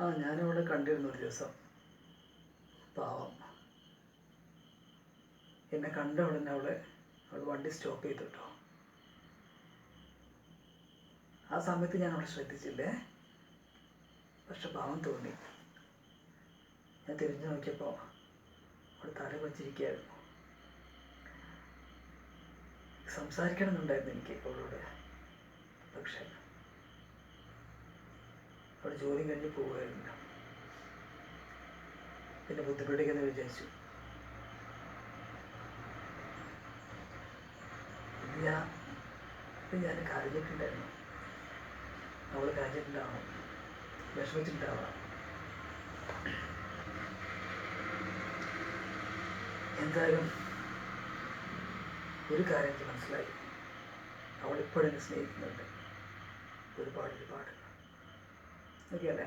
ആ ഞാനിവിടെ കണ്ടിരുന്നു ഒരു ദിവസം. പാവം. എന്നെ കണ്ട ഉടനെ അവളെ അവൾ വണ്ടി സ്റ്റോപ്പ് ചെയ്തു കേട്ടോ ആ സമയത്ത് ഞാൻ അവളെ ശ്രദ്ധിച്ചില്ലേ? പക്ഷെ പാവം തോന്നി. ഞാൻ തിരിഞ്ഞു നോക്കിയപ്പോൾ അവൾ തല വച്ചിരിക്കുകയായിരുന്നു സംസാരിക്കണമെന്നുണ്ടായിരുന്നു എനിക്ക് അവളോട് പക്ഷേ അവിടെ ജോലി കഴിഞ്ഞ് പോവുകയായിരുന്നില്ല പിന്നെ ബുദ്ധിമുട്ടിക്കെന്ന് വിചാരിച്ചു. ഞാൻ ഞാൻ കരഞ്ഞിട്ടുണ്ടായിരുന്നു. അവൾ കരഞ്ഞിട്ടുണ്ടാവണം വിഷമിച്ചിട്ടുണ്ടാവണം എന്തായാലും ഒരു കാര്യം എനിക്ക് മനസ്സിലായി. അവളിപ്പോഴെന്നെ സ്നേഹിക്കുന്നുണ്ട്. ഒരുപാട് ഒരുപാട്. 我觉得